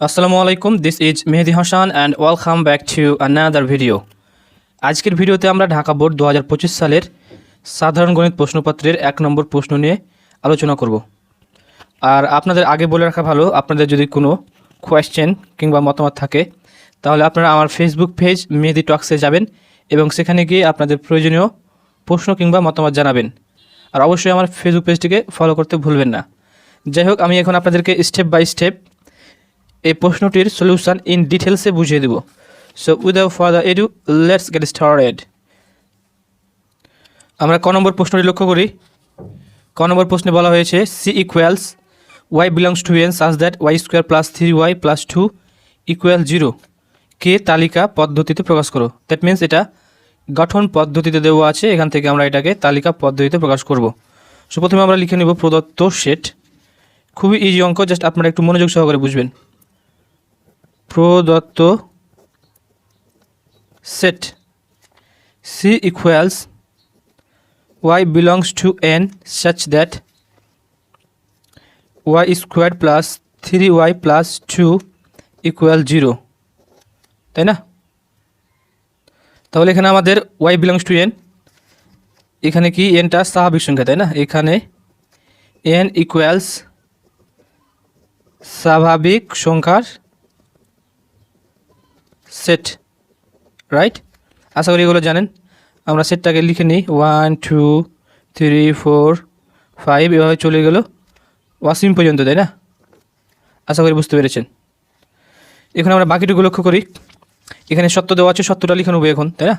আসসালামু আলাইকুম this is Mehedi Hasan and welcome back to another video আজকের ভিডিওতে আমরা ঢাকা বোর্ড দু হাজার পঁচিশ সালের সাধারণ গণিত প্রশ্নপত্রের এক নম্বর প্রশ্ন নিয়ে আলোচনা করব। আর আপনাদের আগে বলে রাখা ভালো, আপনাদের যদি কোনো কোয়েশ্চেন কিংবা মতামত থাকে, তাহলে আপনারা আমার ফেসবুক পেজ মেহেদি টক্সে যাবেন এবং সেখানে গিয়ে আপনাদের প্রয়োজনীয় প্রশ্ন কিংবা মতামত জানাবেন। আর অবশ্যই আমার ফেসবুক পেজটিকে ফলো করতে ভুলবেন না। যাই হোক, আমি এখন আপনাদেরকে স্টেপ বাই স্টেপ এই প্রশ্নটির সলিউশন ইন ডিটেলসে বুঝিয়ে দেব। So without further ado let's get started আমরা ক নম্বর প্রশ্নটি লক্ষ্য করি। ক নম্বর প্রশ্নে বলা হয়েছে C equals Y belongs to N such that Y square plus three Y plus two equal zero কে তালিকা পদ্ধতিতে প্রকাশ করো। দ্যাট মিন্স এটা গঠন পদ্ধতিতে দেওয়া আছে। এখান থেকে আমরা এটাকে তালিকা পদ্ধতিতে প্রকাশ করব। সো প্রথমে আমরা লিখে নেব প্রদত্ত সেট খুবই ইজি অঙ্ক জাস্ট আপনারা একটু মনোযোগ সহকারে বুঝবেন। প্রদত্ত set C equals Y belongs to N such that Y square plus three Y plus two equal zero তাই না? তাহলে এখানে আমাদের ওয়াই বিলংস টু এন এখানে কি এনটা স্বাভাবিক সংখ্যা, তাই না? এখানে এন ইকুয়ালস স্বাভাবিক সংখ্যার সেট রাইট আশা করি এগুলো জানেন। আমরা সেটটাকে লিখে নিই। One two three four five এভাবে চলে গেল। ওয়াসিম পর্যন্ত, তাই না? আশা করি বুঝতে পেরেছেন। এখন আমরা বাকিটুকু লক্ষ্য করি। এখানে সত্য দেওয়া আছে, সত্যটা লিখে নেব এখন, তাই না?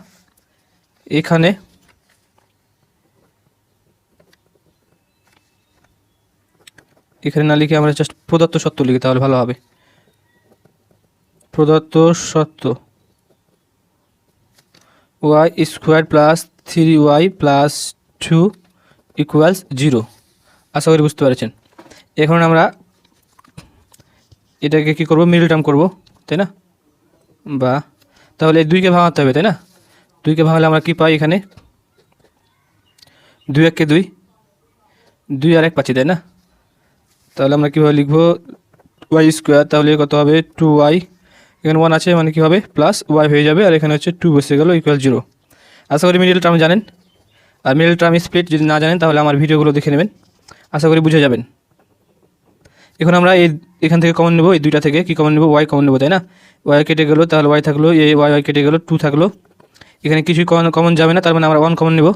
এখানে এখানে না লিখে আমরা জাস্ট প্রদত্ত সত্য লিখি, তাহলে ভালো হবে। প্রদত্ত সত্য Y square plus three Y plus two equals zero আশা করি বুঝতে পেরেছেন। এখন আমরা এটাকে কী করব? মিডল টার্ম করব, তাই না? বা তাহলে দুইকে ভাঙাতে হবে, তাই না? দুইকে ভাঙালে আমরা কী পাই এখানে? দুই এককে দুই দুই আর এক পাচ্ছি, তাই না? তাহলে আমরা কীভাবে লিখব? ওয়াই স্কোয়ার তাহলে কত হবে? টু ওয়াই এখানে ওয়ান আছে মানে কী হবে প্লাস ওয়াই হয়ে যাবে, আর এখানে হচ্ছে টু বসে গেল ইকুয়াল জিরো আশা করি মিডিল টার্ম জানেন। আর মিডিল টার্ম স্প্লিট যদি না জানেন, তাহলে আমার ভিডিওগুলো দেখে নেবেন। আশা করি বুঝে যাবেন। এখন আমরা এই, এখান থেকে কমন নেব, এই দুইটা থেকে। কী কমন নেব? ওয়াই কমন নেব, তাই না? ওয়াই কেটে গেলো, তাহলে ওয়াই থাকল, এই ওয়াই ওয়াই কেটে গেলো টু থাকল। এখানে কিছুই কমন কমন যাবে না, তার মানে আমরা ওয়ান কমন নেব।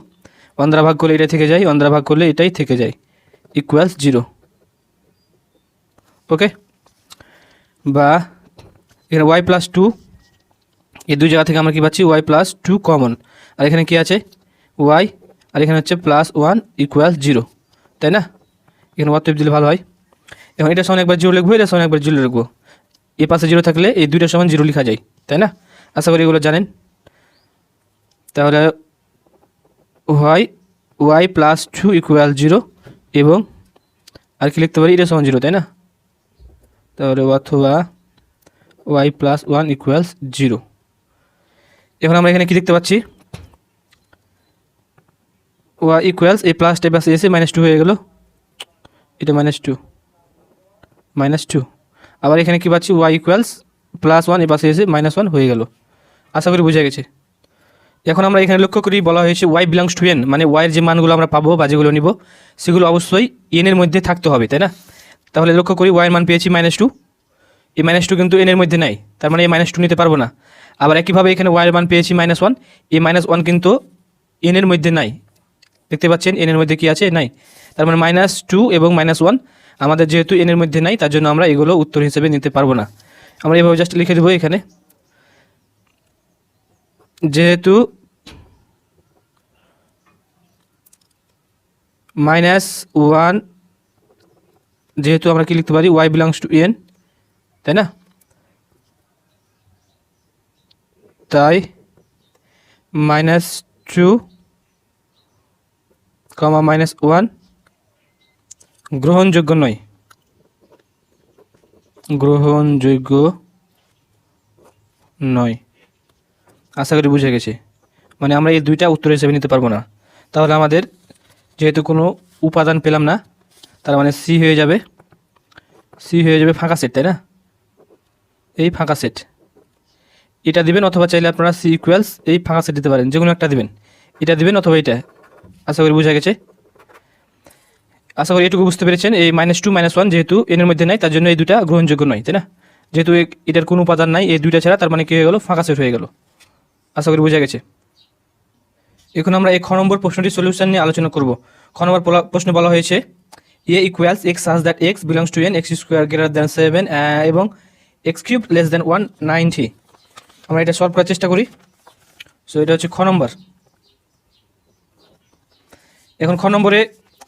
ওয়ান ভাগ করলে এটাই থেকে যায় ওয়ান ভাগ করলে এটাই থেকে যায়। ইকুয়ালস জিরো ওকে বা এখানে ওয়াই প্লাস টু এই দুই জায়গা থেকে আমরা কী পাচ্ছি? ওয়াই প্লাস টু কমন আর এখানে কি আছে? ওয়াই আর এখানে হচ্ছে প্লাস ওয়ান ইকুয়াল জিরো তাই না? এখানে ওয়ার দিলে ভালো হয়। এখন এটা সমান একবার জিরো লিখব, এটা সমান একবার জিরো লিখব। এ পাশে জিরো থাকলে এই দুইটা সমান জিরো লেখা যায়, তাই না? আশা করি এগুলো জানেন। তাহলে Y Y plus two equal zero এবং আর কি লিখতে পারি? এটা সমান জিরো তাই না? তাহলে অথবা Y plus one equals zero এখন আমরা এখানে কি দেখতে পাচ্ছি? ওয়াই ইকুয়ালস এই প্লাস টেপ আছে এসে মাইনাস টু হয়ে গেল। এটা মাইনাস টু মাইনাস টু আবার এখানে কি পাচ্ছি? ওয়াই ইকুয়ালস প্লাস ওয়ান এ পাশে এসে মাইনাস ওয়ান হয়ে গেল। আশা করি বোঝা গেছে। এখন আমরা এখানে লক্ষ্য করি, বলা হয়েছে ওয়াই বিলংস টু এন মানে ওয়াইয়ের যে মানগুলো আমরা পাবো বা যেগুলো নিব, সেগুলো অবশ্যই এনের মধ্যে থাকতে হবে, তাই না? তাহলে লক্ষ্য করি ওয়াইয়ের মান পেয়েছি মাইনাস টু এই মাইনাস টু কিন্তু এনের মধ্যে নাই। তার মানে এই মাইনাস টু নিতে পারব না। আবার একইভাবে এখানে ওয়াইয়ের মান পেয়েছি মাইনাস ওয়ান এই মাইনাস ওয়ান কিন্তু এনের মধ্যে নাই। দেখতে পাচ্ছেন এনের মধ্যে কি আছে? নাই। তার মানে মাইনাস টু এবং মাইনাস ওয়ান আমাদের যেহেতু এনের মধ্যে নাই, তার জন্য আমরা এগুলো উত্তর হিসেবে নিতে পারব না। আমরা এভাবে জাস্ট লিখে দেবো এখানে। যেহেতু মাইনাস ওয়ান যেহেতু আমরা কি লিখতে পারি? ওয়াই বিলংস টু এন তাই না? তাই minus two comma minus one গ্রহণযোগ্য নয়। গ্রহণযোগ্য নয়। আশা করি বুঝে গেছে। মানে আমরা এই দুইটা উত্তর হিসেবে নিতে পারব না। তাহলে আমাদের যেহেতু কোনো উপাদান পেলাম না, তার মানে সি হয়ে যাবে। সি হয়ে যাবে ফাঁকা সেট, তাই না? এই ফাঁকা সেট এটা দিবেন অথবা চাইলে আপনারা সি ইকুয়ালস এই ফাঁকা সেট দিতে পারেন যে কোনো একটা দিবেন। এটা দিবেন অথবা এটা। আশা করি বোঝা গেছে। আশা করি এটুকু বুঝতে পেরেছেন, এই মাইনাস টু মাইনাস ওয়ান যেহেতু এনের মধ্যে নাই, তার জন্য এই দুটা গ্রহণযোগ্য নয়, তাই না? যেহেতু এটার কোনো উপাদান নাই, এই দুইটা ছাড়া তার মানে কী হয়ে গেলো? ফাঁকা সেট হয়ে গেল। আশা করি বোঝা গেছে। এখন আমরা এই খ নম্বর প্রশ্নটির সলিউশন নিয়ে আলোচনা করব। খ নম্বর প্রশ্নে বলা হয়েছে A equals X such that X belongs to N X square greater than seven এবং X cube less than one ninety আমরা এটা সলভ করার চেষ্টা করি। সো এটা হচ্ছে খ নম্বর এখন খ নম্বরে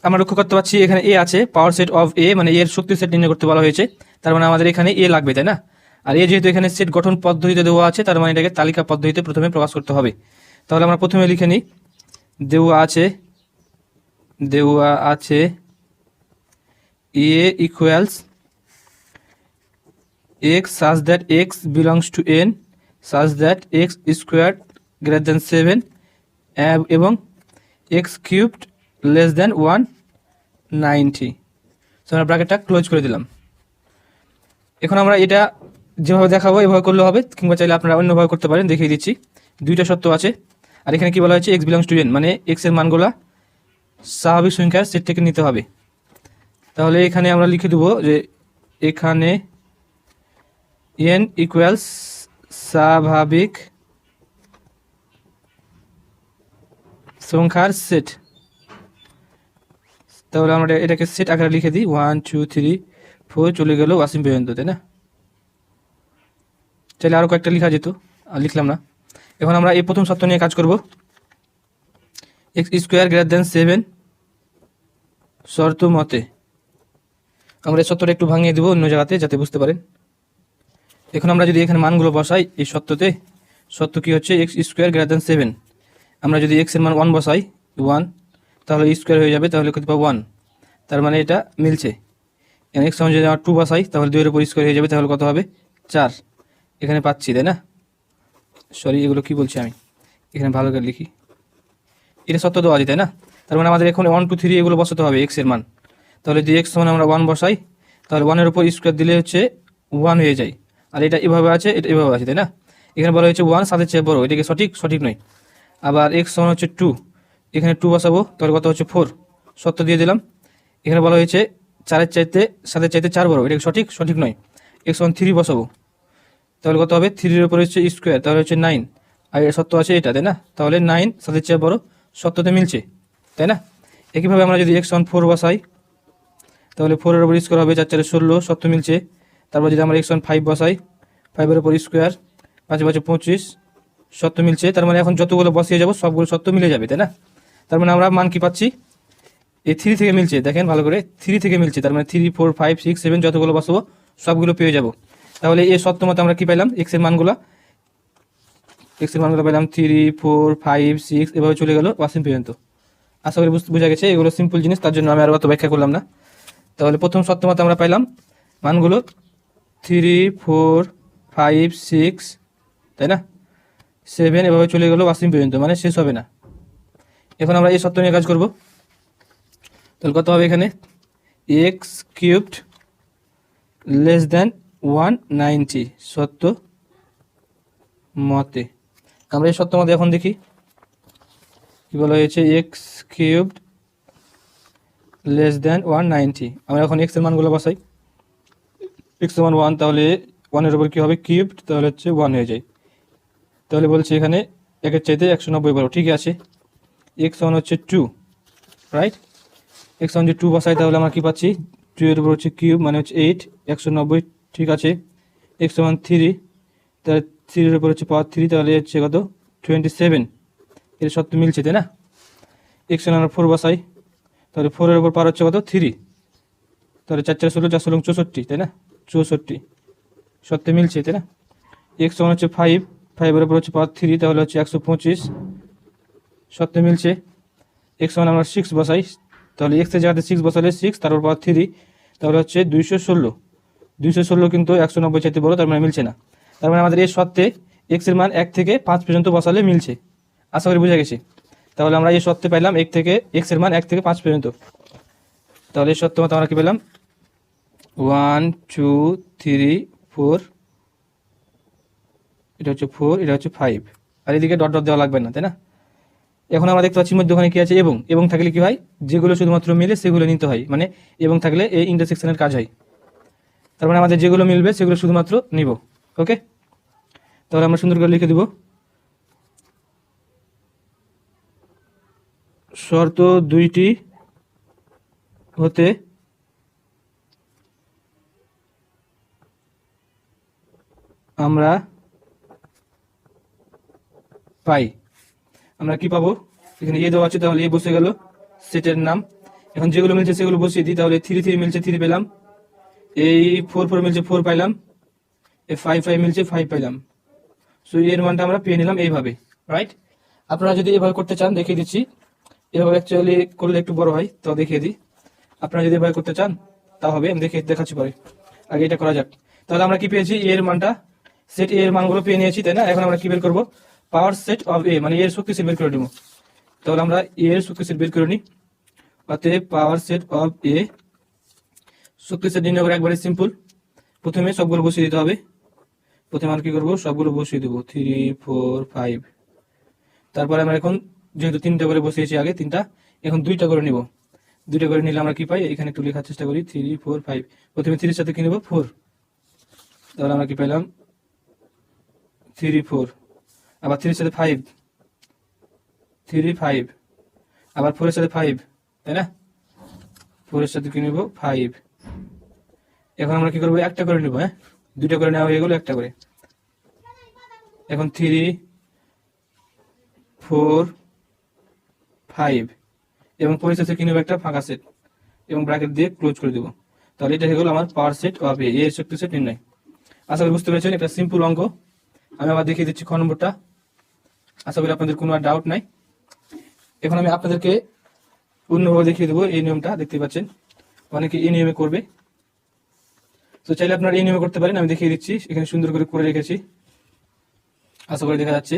আমরা লক্ষ্য করতে পারছি, এখানে এ আছে পাওয়ার সেট অফ এ মানে এর শক্তি সেট নির্ণয় করতে বলা হয়েছে। তার মানে আমাদের এখানে এ লাগবে, তাই না? আর এ যেহেতু এখানে সেট গঠন পদ্ধতিতে দেওয়া আছে, তার মানে এটাকে তালিকা পদ্ধতিতে প্রথমে প্রকাশ করতে হবে। তাহলে আমরা প্রথমে লিখে নিই, দেওয়া আছে দেওয়া আছে A equals X such that X belongs to N such that X square greater than seven এবং X cubed less than one ninety so আমরা ব্র্যাকেটটা ক্লোজ করে দিলাম। এখন আমরা এটা যেভাবে দেখাবো, এভাবে করলে হবে, কিংবা চাইলে আপনারা অন্যভাবে করতে পারেন, দেখিয়ে দিচ্ছি। দুইটা সত্য আছে। আর এখানে কি বলা হয়েছে? এক্স বিলংস টু এন মানে এক্সের মানগুলা স্বাভাবিক সংখ্যার সেট থেকে নিতে হবে। তাহলে এখানে আমরা লিখে দেবো যে এখানে এন ইকুয়ালস স্বাভাবিক সংখ্যার সেট তাহলে আমরা এটাকে সেট আকারে লিখে দিই। ওয়ান টু থ্রি ফোর চলে গেল ওয়াসিম পর্যন্ত, তাই না? চাইলে আরও কয়েকটা লেখা যেত, আর লিখলাম না। এখন আমরা এই প্রথম সত্য নিয়ে কাজ করব। X square greater than seven শর্ত মতে। আমরা এই সত্যটা একটু ভাঙিয়ে দেবো অন্য জায়গাতে যাতে বুঝতে পারেন। এখন আমরা যদি এখানে মানগুলো বসাই, এই সত্যতে, সত্য কি হচ্ছে? X square greater than seven আমরা যদি এক্সের মান ওয়ান বসাই ওয়ান তাহলে স্কোয়ার হয়ে যাবে, তাহলে কত পাবো? ওয়ান তার মানে এটা মিলছে। এক্স সমান যদি আমার টু বসাই, তাহলে দুইয়ের উপর স্কোয়ার হয়ে যাবে, তাহলে কত হবে? চার। এখানে পাচ্ছি, তাই না? সরি এগুলো কি বলছি আমি? এখানে ভালো করে লিখি। এটা সত্য দেওয়া আছে, তাই না? তার মানে আমাদের এখন ওয়ান টু থ্রি এগুলো বসাতে হবে এক্সের মান। তাহলে যদি এক্স সমান আমরা ওয়ান বসাই, তাহলে ওয়ানের উপর স্কোয়ার দিলে হচ্ছে ওয়ান হয়ে যায়। আর এটা এভাবে আছে, এটা এভাবে আছে, তাই না? এখানে বলা হয়েছে ওয়ান সাথে চেয়ে বড় এটা কি সঠিক সঠিক নয়। আবার এক্স সমান হচ্ছে টু এখানে টু বসাবো, তাহলে কত হচ্ছে ফোর সত্য দিয়ে দিলাম। এখানে বলা হয়েছে চারের চাইতে সাতের চাইতে চার বড় এটা কি সঠিক সঠিক নয়। এক্স সমান থ্রি বসাবো। তাহলে কত হবে? থ্রির উপরে হচ্ছে স্কোয়ার তাহলে হচ্ছে নাইন আর এর সত্য আছে এটা, তাই না? তাহলে নাইন সাতের চেয়ে বড়, সত্যতে মিলছে, তাই না? একইভাবে আমরা যদি এক্স ওয়ান ফোর বসাই, তাহলে ফোরের উপর স্কোয়ার হবে, চার চারে ষোলো, সত্য মিলছে। তারপর যদি আমরা এক্স ওয়ান ফাইভ বসাই ফাইভের উপর স্কোয়ার পাঁচে পাঁচে পঁচিশ, সত্য মিলছে, তার মানে এখন যতগুলো বসিয়ে যাব, সবগুলো সত্য মিলে যাবে, তাই না? তার মানে আমরা মান কি পাচ্ছি? এই থ্রি থেকে মিলছে, দেখেন ভালো করে থ্রি থেকে মিলছে, তার মানে three four five six seven যতগুলো বসাবো, সবগুলো পেয়ে যাব। তাহলে এই সত্য মতো আমরা কি পাইলাম? এক্সের মানগুলো? এক্সের মানগুলো পেলাম থ্রি ফোর ফাইভ সিক্স এভাবে চলে গেল ওয়াসিম পর্যন্ত। আশা করি বুঝতে বোঝা গেছে, এগুলো সিম্পল জিনিস, তার জন্য আমি আর অত ব্যাখ্যা করলাম না। তাহলে প্রথম সত্য মতো আমরা পাইলাম মানগুলো থ্রি ফোর ফাইভ সিক্স তাই না? সেভেন এভাবে চলে গেলো ওয়াসিম পর্যন্ত মানে শেষ হবে না। এখন আমরা এই সত্য নিয়ে কাজ করব। তাহলে কত হবে এখানে? X cubed less than one ninety সত্য মতে। আমরা এই সত্য মতে এখন দেখি। কি বলা হয়েছে? X cubed less than one ninety আমরা এখন এক্সের মানগুলো বসাই। এক্স মান ওয়ান তাহলে ওয়ানের উপর কী হবে? কিউবড তাহলে হচ্ছে ওয়ান হয়ে যায়। তাহলে বলছে এখানে একের চাইতে একশো নব্বই বারো ঠিক আছে? এক্স ওয়ান হচ্ছে টু রাইট এক্স ওয়ান যে টু বসাই, তাহলে আমরা কী পাচ্ছি? টু এর উপর হচ্ছে কিউব মানে হচ্ছে এইট একশো নব্বই, ঠিক আছে? এক্স ওয়ান থ্রি তাহলে থ্রির উপর হচ্ছে পাওয়ার থ্রি তাহলে হচ্ছে কত? টোয়েন্টি সেভেন এর সত্য মিলছে, তাই না? এক্স ওয়ান আমরা ফোর বসাই, তাহলে ফোরের উপর পার হচ্ছে কত? থ্রি তাহলে চার চার ষোলো চার ষোলো, চৌষট্টি, তাই না? চৌষট্টি। সত্যি মিলছে, তাই না? এক্স ওয়ান হচ্ছে ফাইভ ফাইভের উপর হচ্ছে পাওয়ার থ্রি তাহলে হচ্ছে একশো পঁচিশ। সত্যি মিলছে। এক্স ওয়ান আমরা সিক্স বসাই। তাহলে এক্সের জায়গাতে সিক্স বসালে সিক্স তারপর পাওয়ার থ্রি তাহলে হচ্ছে দুইশো ষোলো। দুইশো ষোলো কিন্তু একশো নব্বই চাইতে বড়, তার মানে মিলছে না। তার মানে আমাদের এই সত্ত্বে এক্সের মান এক থেকে পাঁচ পর্যন্ত বসালে মিলছে। আশা করি বুঝে গেছে। তাহলে আমরা এই সত্ত্বে পাইলাম এক থেকে এক্সের মান এক থেকে পাঁচ পর্যন্ত। তাহলে এই সত্য মতো আমরা কি পেলাম? ওয়ান টু থ্রি ফোর এটা হচ্ছে ফোর এটা হচ্ছে ফাইভ আর এদিকে ডট ডট দেওয়া লাগবে না, তাই না? এখন আমরা দেখতে পাচ্ছি মধ্যখানে কি আছে, এবং। এবং থাকলে কি হয়? যেগুলো শুধুমাত্র মিলে সেগুলো নিতে হয়। মানে এবং থাকলে এই ইন্টারসেকশনের কাজ হয়। তার মানে আমাদের যেগুলো মিলবে, সেগুলো শুধুমাত্র নিব। ওকে তাহলে আমরা সুন্দর করে লিখে দিব। শর্ত দুইটি হতে আমরা পাই। আমরা কি পাবো? এখানে এ দেওয়া আছে, তাহলে এ বসে গেল, সেটের নাম। এখন যেগুলো মিলছে সেগুলো বসিয়ে দিই, তাহলে থ্রি থ্রি মিলছে থ্রি পেলাম। এই ফোর ফোর মিলছে ফোর পাইলাম। এ ফাইভ ফাইভ মিলছে ফাইভ পাইলাম। সো এর মানটা আমরা পেয়ে নিলাম এইভাবে রাইট আপনারা যদি এভাবে করতে চান, দেখিয়ে দিচ্ছি। এভাবে অ্যাকচুয়ালি করলে একটু বড় হয় তো দেখিয়ে দিই। আপনারা যদি এভাবে করতে চান, তা হবে, আমি দেখে দেখাচ্ছি পরে। আগে এটা করা যাক। তাহলে আমরা কি পেয়েছি? এর মানটা সেট এর মানগুলো পেয়ে নিয়েছি, তাই না? এখন আমরা কি বের করব? পাওয়ার সেট অফ এ মানে এর শক্তি সেট বের করে নেব। তাহলে আমরা এর শক্তি সেট বের করে নিই। অতএব পাওয়ার সেট অফ এ শক্তি সেট নির্ণয় করা একবারে সিম্পল প্রথমে সবগুলো বসিয়ে দিতে হবে। প্রথমে আমরা কি করব? সবগুলো বসিয়ে দেবো। থ্রি ফোর ফাইভ তারপরে আমরা এখন যেহেতু তিনটা করে বসিয়েছি আগে, তিনটা, এখন দুইটা করে নিব। দুইটা করে নিলে আমরা কি পাই? এখানে একটু লেখার চেষ্টা করি। থ্রি ফোর ফাইভ প্রথমে থ্রির সাথে কি নেব? ফোর তাহলে আমরা কি পেলাম থ্রি ফোর, আবার থ্রির সাথে ফাইভ থ্রি ফাইভ, আবার ফোরের সাথে ফাইভ তাই না? ফোরের সাথে কি নেব? ফাইভ এখন আমরা কি করব? একটা করে নেব হ্যাঁ? দুইটা করে নেওয়া হয়ে গেলো একটা করে। এখন থ্রি ফোর ফাইভ এবং পরিশেষে কি নেব? একটা ফাঁকা সেট এবং ব্র্যাকেট দিয়ে ক্লোজ করে দেবো। তাহলে এটা হয়ে গেলো আমার পাওয়ার সেট অফ এ শক্তি সেট নির্ণয়। আশা করি বুঝতে পেরেছেন এটা সিম্পল অঙ্ক। আমি আবার দেখিয়ে দিচ্ছি খ নম্বরটা আশা করি আপনাদের কোনো আর ডাউট নাই। এখন আমি আপনাদেরকে অন্যভাবে দেখিয়ে দেবো এই নিয়মটা, দেখতে পাচ্ছেন। অনেকে এই নিয়মে করবে। তো চাইলে আপনারা এই নিয়মে করতে পারেন, আমি দেখিয়ে দিচ্ছি, এখানে সুন্দর করে করে রেখেছি। আশা করি দেখা যাচ্ছে।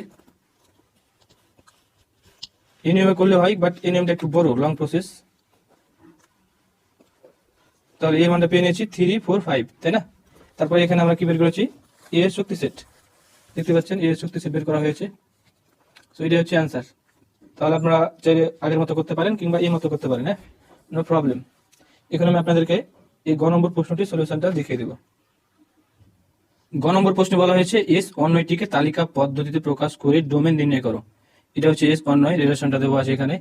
এই নিয়মে করলে হয় বাট এই নিয়মটা একটু বড় লং প্রসেস তাহলে এর মানটা পেয়ে নিয়েছি থ্রি ফোর ফাইভ তাই না? তারপরে এখানে আমরা কি বের করেছি? এ এর শক্তি সেট দেখতে পাচ্ছেন এ এর শক্তি বের করা হয়েছে। সো এটা হচ্ছে অ্যান্সার তাহলে আপনারা চাইলে আগের মতো করতে পারেন কিংবা এই মতো করতে পারেন হ্যাঁ? নো প্রবলেম এখন আমি আপনাদেরকে এই গ নম্বর প্রশ্নটির সলিউশনটা দেখিয়ে দেব। গ নম্বর প্রশ্নে বলা হয়েছে এস অন্যটিকে তালিকা পদ্ধতিতে প্রকাশ করে ডোমেন নির্ণয় করো। এটা হচ্ছে এস অন্যয় রিলেশনটা দেবো আছে এখানে।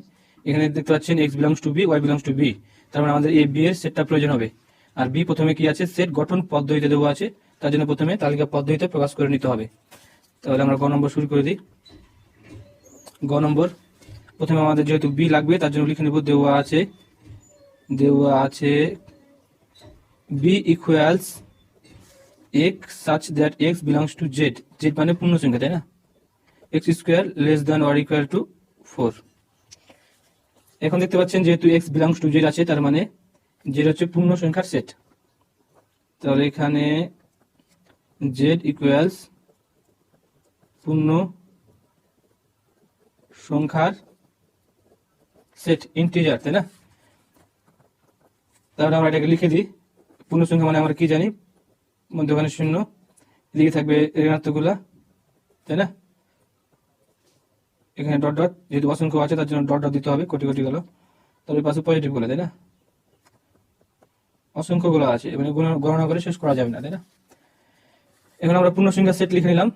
এখানে দেখতে পাচ্ছেন X belongs to B Y belongs to B তার মানে আমাদের এ বি এর সেটটা প্রয়োজন হবে। আর বি প্রথমে কি আছে? সেট গঠন পদ্ধতিতে দেবো আছে। তার জন্য প্রথমে তালিকা পদ্ধতিতে প্রকাশ করে নিতে হবে। তাহলে আমরা গ নম্বর শুরু করে দিই। গ নম্বর, প্রথমে আমাদের যেহেতু বি লাগবে, তার জন্য লিখে নেব দেওয়া আছে দেওয়া আছে B equals X such that X belongs to Z Z মানে পূর্ণ সংখ্যা তাই না? X square less than or equal to four এখন দেখতে পাচ্ছেন যেহেতু এক্স বিলংস টু জেড আছে, তার মানে জেড হচ্ছে পূর্ণ সংখ্যার সেট তাহলে এখানে জেড ইকুয়ালস পূর্ণ সংখ্যার সেট ইন্টিজার তাই না? তাহলে আমরা এটাকে লিখে দিই। পূর্ণ সংখ্যা মানে আমরা কি জানি? মধ্যখানে শূন্য। লিখে থাকবে ঋণাত্মকগুলা, তাই না? এখানে ডট ডট যেহেতু অসংখ্য আছে, তার জন্য ডট ডট দিতে হবে, কোটি কোটি গেল। তারপরে পাশে পজিটিভগুলো, তাই না? অসংখ্যগুলো আছে মানে গণ- গণনা করে শেষ করা যাবে না, তাই না? এখন আমরা পূর্ণ সংখ্যা সেট লিখে নিলাম।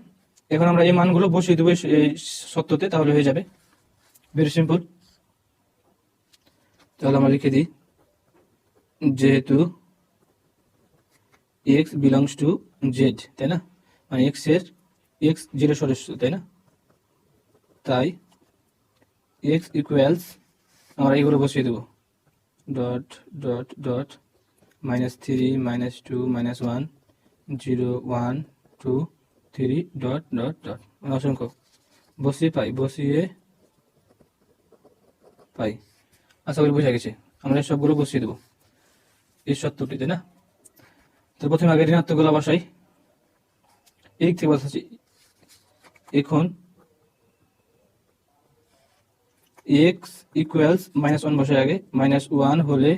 এখন আমরা এই মানগুলো বসিয়ে দেবো এই- সত্যতে, তাহলে হয়ে যাবে। ভেরি সিম্পল তাহলে আমরা লিখে দিই, যেহেতু এক্স বিলংস টু জেড তাই না? মানে এক্সের এক্স জিরো সদস্য, তাই না? তাই এক্স ইকুয়ালস আমরা এগুলো বসিয়ে দেবো। Dot dot dot minus three minus two minus one zero one two three dot dot dot অসংখ্য। বসিয়ে পাই বসিয়ে পাই। আশা করি বোঝা গেছে। আমরা সবগুলো বসিয়ে দেবো। এই সত্যটি, তাই না? তো প্রথমে আগে ঋণাত্মকগুলো বসাই। এই থেকে বসাচ্ছি। এখন এক্স ইকুয়ালস মাইনাস ওয়ান বসে আগে। মাইনাস ওয়ান হলে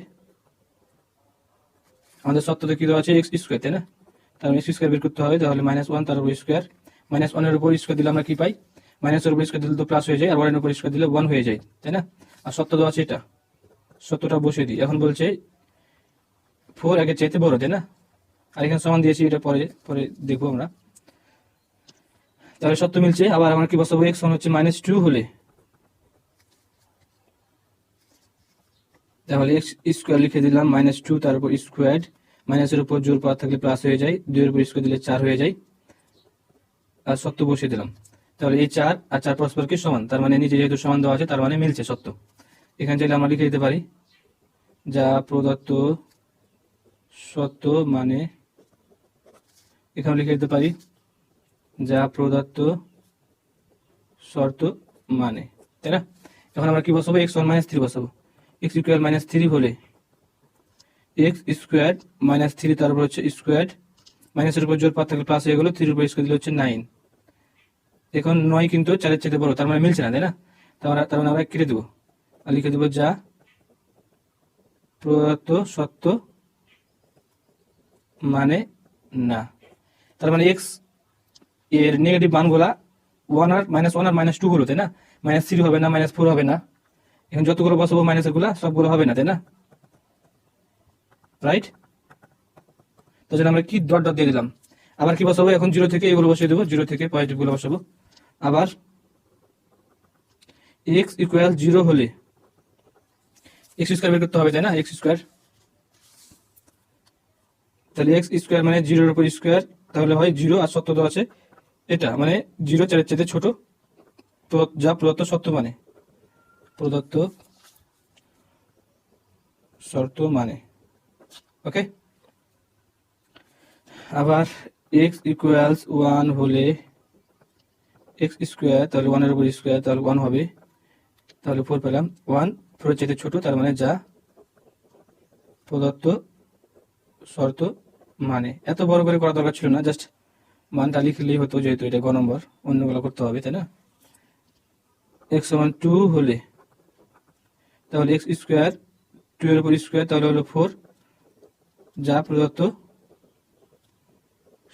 আমাদের সত্যতে কি দেওয়া আছে? এক্স স্কোয়ার তাই না? তার এক্স স্কোয়ার বের করতে হবে, তাহলে মাইনাস ওয়ান তার উপর স্কোয়ার মাইনাস ওয়ানের উপর স্কোয়ার দিলে আমরা কি পাই? মাইনাসের উপর স্কোয়ার দিলে তো প্লাস হয়ে যায়, আর ওয়ানের উপর স্কোয়ার দিলে ওয়ান হয়ে যায়, তাই না? আর সত্য দেওয়া আছে এটা। সত্যটা বসিয়ে দিই। এখন বলছে ফোর আগে চাইতে বড়, তাই না? আর এখানে সমান দিয়েছি, এটা পরে পরে দেখব আমরা। তাহলে সত্য মিলছে, আবার আমরা কি বসাবো? এক্স ওয়ান হচ্ছে মাইনাস টু হলে। তাহলে এক্স স্কোয়ার লিখে দিলাম মাইনাস টু তার উপর স্কোয়ার মাইনাসের উপর জোর পাওয়ার থাকলে প্লাস হয়ে যায় দুইয়ের উপর স্কোয়ার দিলে চার হয়ে যায়। আর সত্য বসিয়ে দিলাম। তাহলে এই চার আর চার পরস্পরকে সমান, তার মানে নিচে যেহেতু সমান দেওয়া আছে, তার মানে মিলছে সত্য। এখানে চাইলে আমরা লিখে দিতে পারি, যা প্রদত্ত সত্য মানে এখানে লিখে দিতে পারি, যা প্রদত্ত শর্ত মানে তাই না? এখন আমরা কি বসাবো? এক্স ওয়ান মাইনাস থ্রি বসাবো। এক্স স্কোয়ার মাইনাস থ্রি হলে এক্স স্কোয়ার মাইনাস থ্রি তারপর হচ্ছে স্কোয়ার মাইনাসের উপর জোর পাত থাকলে প্লাস হয়ে গেলো থ্রির উপর স্কোয়ার দিলে হচ্ছে নাইন এখন নয় কিন্তু চারের চাইতে বড়, তার মানে মিলছে না, তাই না? তার মানে- আমরা কেটে দেবো। আর লিখে দেবো যা প্রদত্ত সত্য মানে না। তার মানে এক্সের নেগেটিভ মানগুলা ওয়ান আর মাইনাস ওয়ান আর মাইনাস টু হলো, তাই না? মাইনাস থ্রি হবে না মাইনাস ফোর হবে না। এখন যতগুলো বসাবো মাইনাসেরগুলা, সবগুলো হবে না, তাই না? রাইট তো আমরা কি ডট ডট দিয়ে দিলাম? আবার কি বসাবো? এখন জিরো থেকে এগুলো বসিয়ে দেবো। জিরো থেকে পজিটিভগুলো বসাবো। আবার এক্স ইকুয়াল জিরো হলে এক্স স্কোয়ার বের করতে হবে, তাই না? এক্স স্কোয়ার তাহলে এক্স স্কোয়ার মানে জিরোর উপর স্কোয়ার তাহলে হয় জিরো আর সত্য তো আছে। এটা মানে জিরো চারের চেয়ে ছোট। যা প্রদত্ত সত্য মানে। প্রদত্ত শর্ত মানে। ওকে আবার এক্স ইকুয়ালস ওয়ান হলে এক্স স্কোয়ার তাহলে ওয়ানের উপর স্কোয়ার তাহলে ওয়ান হবে। তাহলে ফোর পেলাম। ওয়ান ফোরের চাইতে ছোট, তার মানে যা প্রদত্ত শর্ত মানে। এত বড় করে করা দরকার ছিল না জাস্ট মানটা লিখলেই হতো যেহেতু এটা গ নম্বর, অন্যগুলো করতে হবে, তাই না? এক্স সমান টু হলে, তাহলে এক্স স্কোয়ার টু এর উপর স্কোয়ার তাহলে হলো ফোর যা প্রদত্ত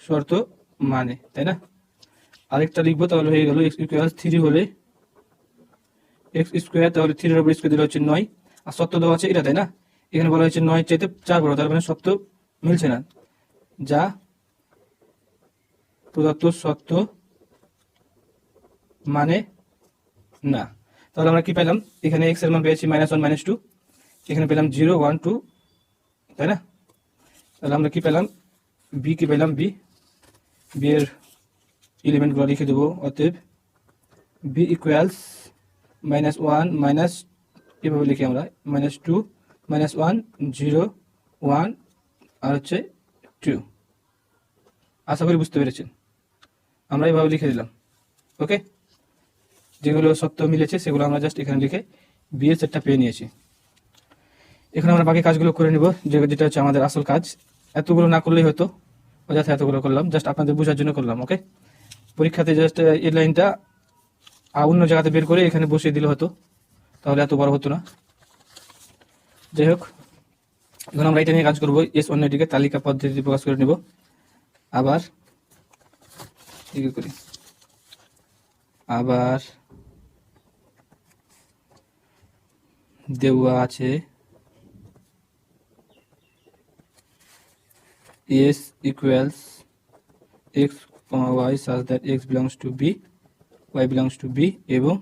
শর্ত মানে তাই না? আরেকটা লিখব তাহলে হয়ে গেল এক্স ইকুয়াল থ্রি হলে এক্স স্কোয়ার তাহলে থ্রির উপর স্কোয়ার দিলে হচ্ছে নয়। আর সত্য দেওয়া আছে এটা, তাই না? এখানে বলা হয়েছে নয় চাইতে চার বড়, তার মানে সত্য মিলছে না। যা প্রদত্ত সত্য মানে না। তাহলে আমরা কি পেলাম? এখানে এক্সের মান পেয়েছি মাইনাস ওয়ান মাইনাস টু এখানে পেলাম জিরো ওয়ান টু তাই না? তাহলে আমরা কি পেলাম? বি কি পেলাম? বি বি এর এলিমেন্টগুলো লিখে দেবো, অতএব B equals minus one minus এভাবে লিখি আমরা minus two minus one zero one আর হচ্ছে টু আশা করি বুঝতে পেরেছেন। আমরা এইভাবে লিখে দিলাম। ওকে যেগুলো সত্য মিলেছে, সেগুলো আমরা জাস্ট এখানে লিখে বিয়ের সেটটা পেয়ে নিয়েছি। এখন আমরা বাকি কাজগুলো করে নিব যেটা হচ্ছে আমাদের আসল কাজ। এতগুলো না করলেই হতো অযথা এতগুলো করলাম। জাস্ট আপনাদের বোঝার জন্য করলাম ওকে পরীক্ষাতে জাস্ট এই লাইনটা আর অন্য জায়গাতে বের করে এখানে বসিয়ে দিলে হতো। তাহলে এত বড় হতো না। যাই হোক, এখন আমরা এটা নিয়ে কাজ করব। এস অন্যটিকে তালিকা পদ্ধতি প্রকাশ করে নিব। আবার করি। আবার, দেওয়া আছে। S equals x comma y such that x belongs to b y belongs to b এবং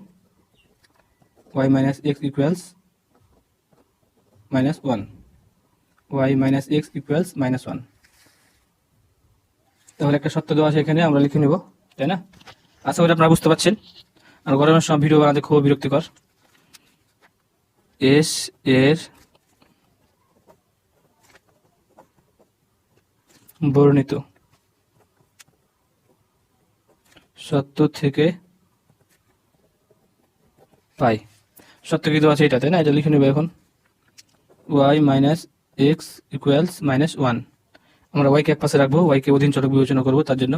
y minus x equals minus 1 y minus x equals minus 1 তাহলে একটা সত্য দেওয়া আছে এখানে আমরা লিখে নেব তাই না আশা করি আপনারা বুঝতে পারছেন আর গরমের সময় ভিডিও বানাতে খুব বিরক্তিকর এস এর বর্ণিত। সত্য থেকে পাই। সত্য কিন্তু আছে এটা তাই না? এটা লিখে নেবে এখন। Y minus X equals minus one আমরা ওয়াইকে এক পাশে রাখব ওয়াইকে অধীন চলক বিবেচনা করব তার জন্য।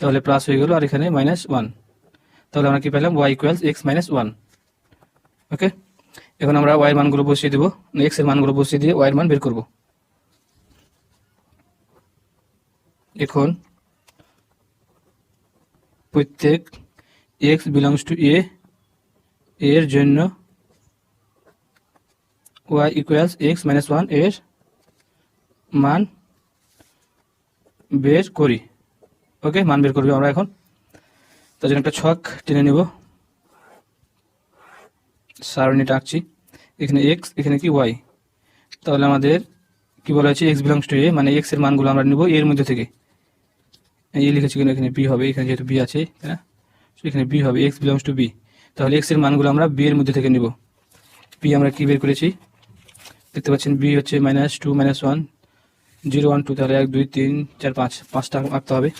তাহলে প্লাস হয়ে গেল আর এখানে মাইনাস ওয়ান তাহলে আমরা কি পেলাম? Y equals X minus one okay এখন আমরা ওয়াই মানগুলো বসিয়ে দেবো। এক্সের মানগুলো বসিয়ে দিয়ে ওয়াই মান বের করব। এখন প্রত্যেক এক্স বিলংস টু এ এর জন্য ওয়াই ইকুয়ালস এক্স মাইনাস ওয়ানের মান বের করি। ওকে মান বের করবি আমরা এখন। তার জন্য একটা ছক টেনে নেব। সারণীটা আঁকছি। এখানে এক্স এখানে কি ওয়াই তাহলে আমাদের কি বলা হয়েছে? এক্স বিলংস টু এ মানে এক্সের মানগুলো আমরা নেব এর মধ্যে থেকে। এই লিখেছি কিন্তু এখানে বি হবে, এখানে যেহেতু বি আছে তাই এখানে বি হবে এক্স বিলংস টু বি তাহলে এক্সের মানগুলো আমরা বি এর মধ্যে থেকে নেব। বি আমরা কি বের করেছি? দেখতে পাচ্ছেন বি হচ্ছে minus two minus one zero one two তাহলে এক, দুই, তিন, চার, পাঁচ, পাঁচটা আঁকতে হবে।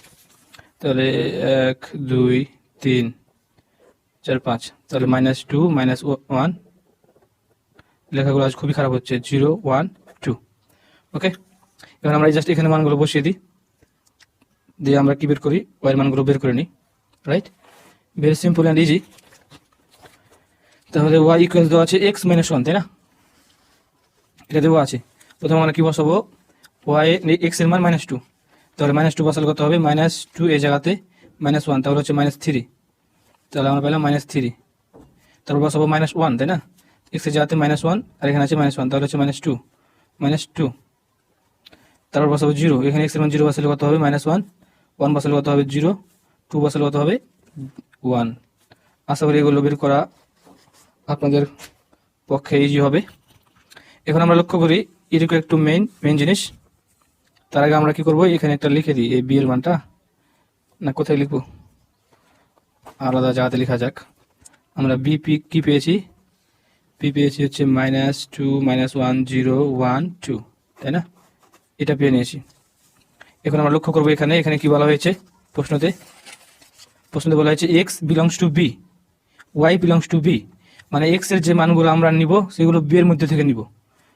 তাহলে এক, দুই, তিন, চার, পাঁচ, তাহলে মাইনাস টু মাইনাস ওয়ান লেখাগুলো আজ খুবই খারাপ হচ্ছে জিরো ওয়ান টু ওকে এবার আমরা জাস্ট এখানে মানগুলো বসিয়ে দিই। দিয়ে আমরা কি বের করি? ওয়ার মানগুলো বের করে নিই right very simple and easy তাহলে ওয়াই ইকুয়াল দেওয়া আছে এক্স মাইনাস ওয়ান তাই না? এটা দেওয়া আছে। প্রথমে আমরা কি বসাবো? ওয়াই এক্সের মান মাইনাস টু তাহলে মাইনাস টু বসালে কত হবে? মাইনাস টু এই জায়গাতে মাইনাস ওয়ান তাহলে হচ্ছে মাইনাস থ্রি তাহলে আমরা পেলাম মাইনাস থ্রি তারপর বসাবো মাইনাস ওয়ান তাই না? এক্সের জায়গাতে মাইনাস ওয়ান আর এখানে আছে মাইনাস ওয়ান তাহলে হচ্ছে মাইনাস টু মাইনাস টু তারপর বসাবো জিরো এখানে এক্সের মান জিরো বসালে কত হবে? মাইনাস ওয়ান ওয়ান বসালে কত হবে জিরো টু বসালে কত হবে ওয়ান আশা করি এগুলো বের করা আপনাদের পক্ষে ইজি হবে। এখন আমরা লক্ষ্য করি এরকম একটু মেইন মেইন জিনিস। তার আগে আমরা কি করব? এখানে একটা লিখে দিই, এই বি এর মানটা। না, কোথায় লিখব? আলাদা জায়গাতে লেখা যাক। আমরা বি পি কি পেয়েছি? পি পেয়েছি হচ্ছে minus two minus one zero one two তাই না? এটা পেয়ে নিয়েছি। এখন আমরা লক্ষ্য করব এখানে এখানে কি বলা হয়েছে প্রশ্নতে? প্রশ্নতে বলা হয়েছে X belongs to B Y belongs to B মানে এক্সের যে মানগুলো আমরা নিব, সেগুলো বি এর মধ্যে থেকে নিব।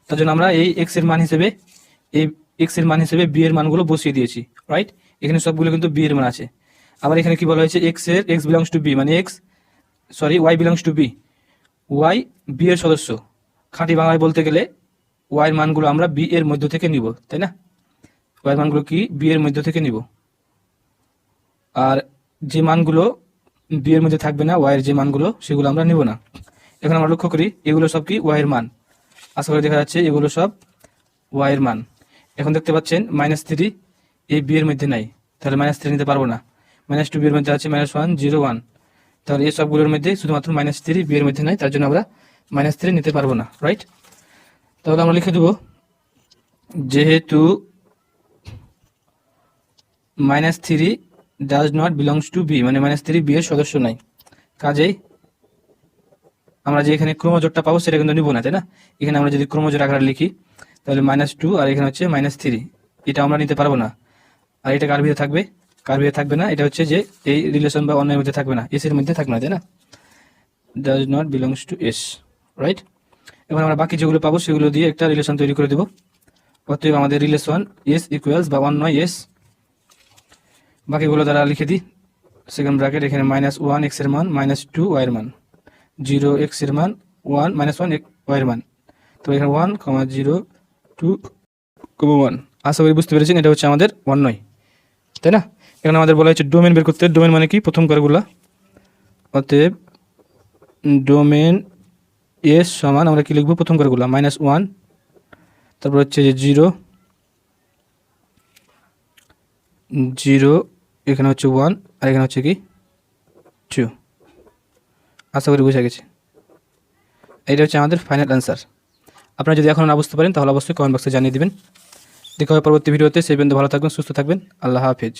তার জন্য আমরা এই এক্সের মান হিসেবে, এই এক্সের মান হিসেবে বি এর মানগুলো বসিয়ে দিয়েছি রাইট এখানে সবগুলো কিন্তু বি এর মান আছে। আবার এখানে কি বলা হয়েছে? এক্সের এক্স বিলংস টু বি মানে X sorry Y belongs to B Y B এর সদস্য। খাঁটি বাংলায় বলতে গেলে ওয়াই এর মানগুলো আমরা বি এর মধ্য থেকে নিব, তাই না? ওয়াই মানগুলো কি বি এর মধ্য থেকে নিব? আর যে মানগুলো বি এর মধ্যে থাকবে না ওয়াই এর যে মানগুলো, সেগুলো আমরা নিব না। এখন আমরা লক্ষ্য করি, এগুলো সব কি ওয়াই এর মান? আশা করি দেখা যাচ্ছে এগুলো সব ওয়াই এর মান। এখন দেখতে পাচ্ছেন মাইনাস থ্রি এই বি এর মধ্যে নাই। তাহলে মাইনাস থ্রি নিতে পারব না। মাইনাস টু বি এর মধ্যে আছে মাইনাস ওয়ান জিরো ওয়ান তাহলে এই সবগুলোর মধ্যে শুধুমাত্র মাইনাস থ্রি বি এর মধ্যে নাই, তার জন্য আমরা মাইনাস থ্রি নিতে পারব না রাইট তাহলে আমরা লিখে দেবো, যেহেতু minus three does not belongs to B মানে মাইনাস থ্রি বি এর সদস্য নাই। কাজেই আমরা যে এখানে ক্রোমোজোরটা পাবো, সেটা কিন্তু নিব না, তাই না? এখানে আমরা যদি ক্রোমোজোর আকারে লিখি, তাহলে মাইনাস টু আর এখানে হচ্ছে মাইনাস থ্রি এটা আমরা নিতে পারব না। আর এটা কার ভিতরে থাকবে? কার ভিতরে থাকবে না? এটা হচ্ছে যে এই রিলেশন বা অন্যের মধ্যে থাকবে না। এস এর মধ্যে থাকবে না, তাই না? Does not belongs to S right এবার আমরা বাকি যেগুলো পাবো, সেগুলো দিয়ে একটা রিলেশন তৈরি করে দেবো। অতএব আমাদের রিলেশন এস ইকুয়ালস বা ওয়ান নয় এস বাকিগুলো দ্বারা লিখে দিই সেকেন্ড ব্র্যাকেট এখানে মাইনাস ওয়ান এক্সের মান মাইনাস টু ওয়াই এর মান জিরো এক্সের মান ওয়ান মাইনাস ওয়ান ওয়াই এর মান। তো এখানে one comma zero two comma one আশা করি বুঝতে পেরেছেন, এটা হচ্ছে আমাদের ওয়ান নয়। তাই না? এখানে আমাদের বলা হচ্ছে ডোমেন বের করতে ডোমেন মানে কি? প্রথম করেগুলা। অতএব ডোমেন এস সমান আমরা কি লিখব? প্রথম করেগুলা মাইনাস ওয়ান তারপর হচ্ছে যে জিরো জিরো এখানে হচ্ছে ওয়ান আর এখানে হচ্ছে কি টু আশা করি বোঝা গেছে। এটা হচ্ছে আমাদের ফাইনাল অ্যান্সার আপনারা যদি এখন না বুঝতে পারেন, তাহলে অবশ্যই কমেন্ট বক্সে জানিয়ে দেবেন। দেখা হবে পরবর্তী ভিডিওতে। সেই পর্যন্ত ভালো থাকবেন, সুস্থ থাকবেন। আল্লাহ হাফিজ।